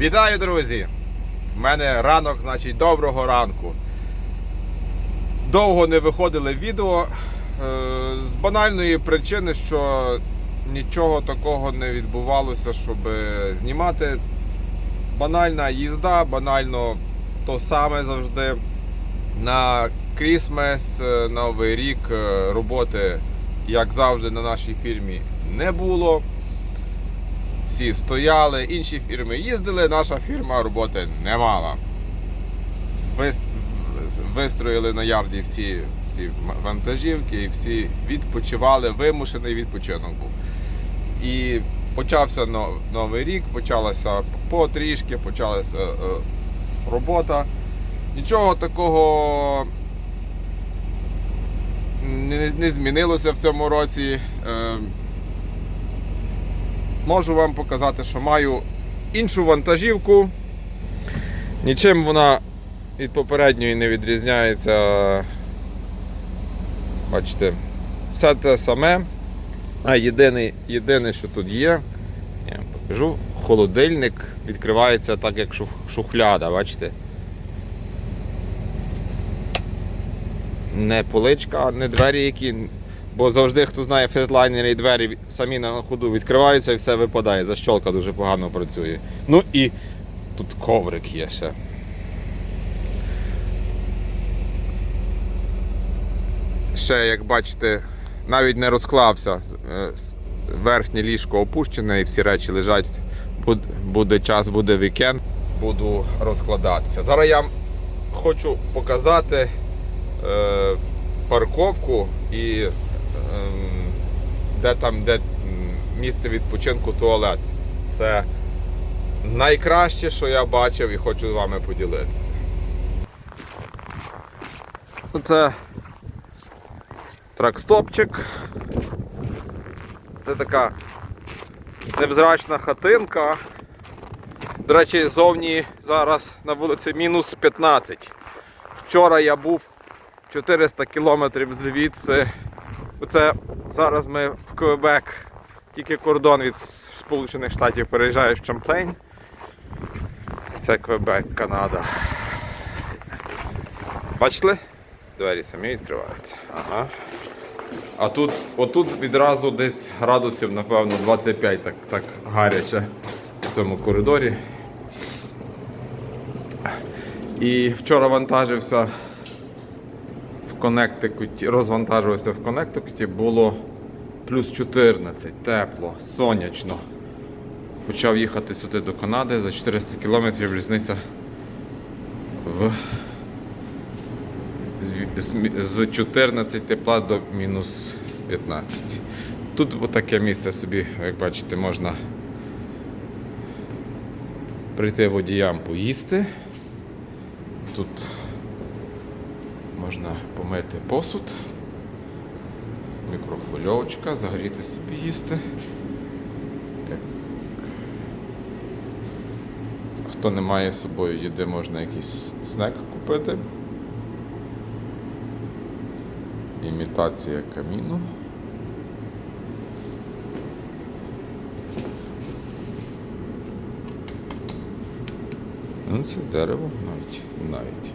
Вітаю, друзі! В мене ранок, значить, доброго ранку. Довго не виходили відео е, з банальної причини, що нічого такого не відбувалося, щоб знімати. Банальна їзда, банально то саме завжди. На Крісмес, е, Новий рік е, роботи, як завжди, на нашій фірмі не було всі стояли, інші фірми їздили, наша фірма роботи не мала. Вистроїли на ярді всі, всі вантажівки і всі відпочивали, вимушений відпочинок був. І почався новий рік, почалася потрішки, почалася е, робота. Нічого такого не, не змінилося в цьому році. Можу вам показати, що маю іншу вантажівку. Нічим вона від попередньої не відрізняється. Бачите, все те саме. А єдине, єдине, що тут є, я вам покажу, холодильник відкривається так, як шухляда, бачите? Не поличка, не двері, які Бо завжди, хто знає фетлайнери і двері самі на ходу відкриваються і все випадає. Защолка дуже погано працює. Ну і тут коврик є ще. Ще, як бачите, навіть не розклався. Е, Верхнє ліжко опущене і всі речі лежать. Буде час, буде вікенд, буду розкладатися. Зараз я хочу показати е, парковку і де там де місце відпочинку туалет. Це найкраще, що я бачив і хочу з вами поділитися. Це тракстопчик. Це така невзрачна хатинка. До речі, зовні зараз на вулиці мінус 15. Вчора я був 400 кілометрів звідси. Оце зараз ми в Квебек, тільки кордон від Сполучених Штатів переїжджає в Чамплейн. Це Квебек, Канада. Бачили? Двері самі відкриваються. Ага. А тут, отут відразу десь градусів, напевно, 25 так, так гаряче в цьому коридорі. І вчора вантажився Коннектикуті, розвантажувався в Коннектикуті, було плюс 14, тепло, сонячно. Почав їхати сюди до Канади за 400 кілометрів різниця в з 14 тепла до мінус 15. Тут таке місце собі, як бачите, можна прийти водіям поїсти. Тут можна помити посуд, мікрохвильовочка, загріти собі їсти. Хто не має з собою їди, можна якийсь снек купити. Імітація каміну. Ну, це дерево навіть. навіть.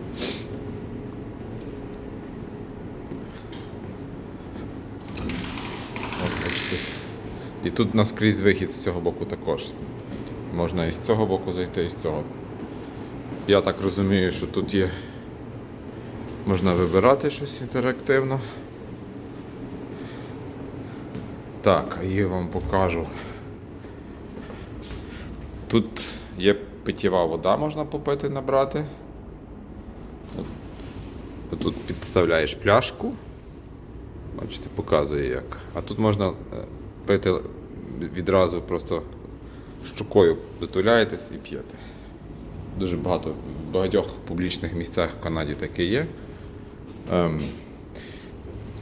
От, бачите. І тут наскрізь вихід з цього боку також. Можна і з цього боку зайти, і з цього. Я так розумію, що тут є. Можна вибирати щось інтерактивно. Так, я вам покажу. Тут є питєва вода, можна попити, набрати. Тут підставляєш пляшку. Бачите, показує як. А тут можна е, пити відразу просто щукою дотуляєтесь і п'єте. Дуже багато в багатьох публічних місцях в Канаді таке є. Ем,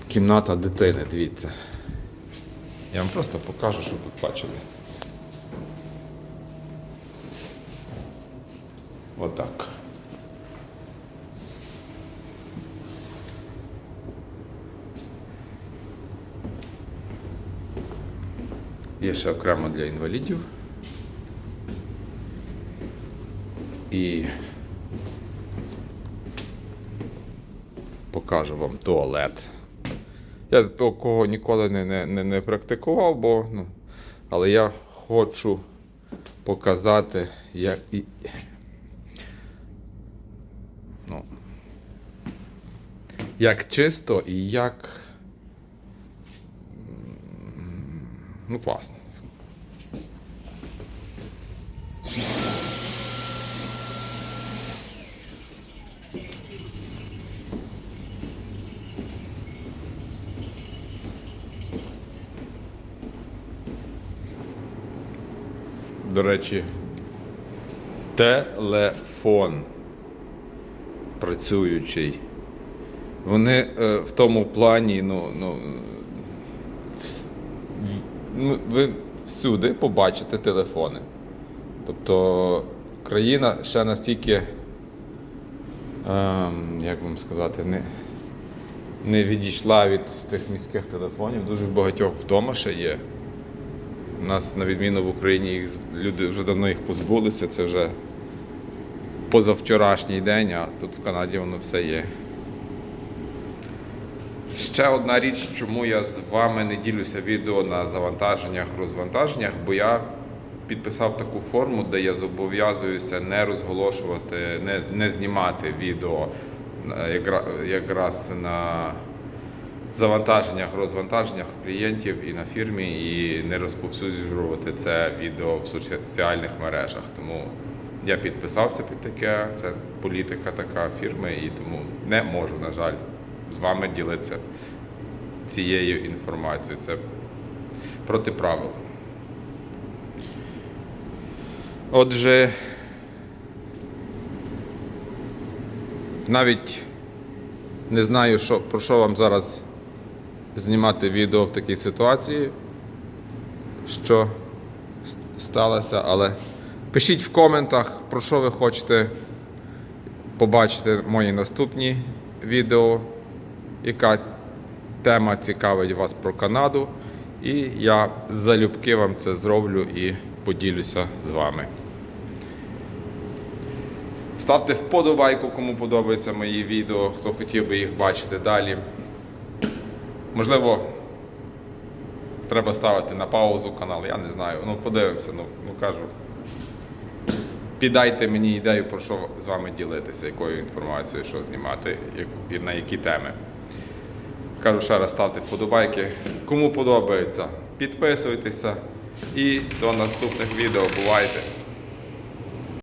кімната дитини, дивіться. Я вам просто покажу, щоб ви бачили. Отак. Є ще окремо для інвалідів. і покажу вам туалет. Я такого ніколи не, не, не, не практикував, бо, ну, але я хочу показати, як і. Ну, як чисто і як. Ну, класно. До речі, телефон працюючий. Вони е, в тому плані, ну, ну, ви всюди побачите телефони. Тобто країна ще настільки, ем, як вам сказати, не, не відійшла від тих міських телефонів. Дуже багатьох вдома ще є. У нас, на відміну в Україні, їх люди вже давно їх позбулися. Це вже позавчорашній день, а тут в Канаді воно все є. Ще одна річ, чому я з вами не ділюся відео на завантаженнях, розвантаженнях, бо я підписав таку форму, де я зобов'язуюся не розголошувати, не, не знімати відео е, якраз на завантаженнях, розвантаженнях в клієнтів і на фірмі, і не розповсюджувати це відео в соціальних мережах. Тому я підписався під таке, це політика така фірми, і тому не можу, на жаль, з вами ділитися цією інформацією. Це проти правил. Отже, навіть не знаю, що, про що вам зараз знімати відео в такій ситуації, що сталося, але пишіть в коментах, про що ви хочете побачити мої наступні відео, яка тема цікавить вас про Канаду. І я залюбки вам це зроблю і поділюся з вами. Ставте вподобайку, кому подобаються мої відео, хто хотів би їх бачити далі. Можливо, треба ставити на паузу канал, я не знаю. Ну, подивимося, ну, ну кажу. Піддайте мені ідею, про що з вами ділитися, якою інформацією, що знімати, і на які теми. Кажу ще раз, ставте вподобайки. Кому подобається, підписуйтеся. І до наступних відео. Бувайте!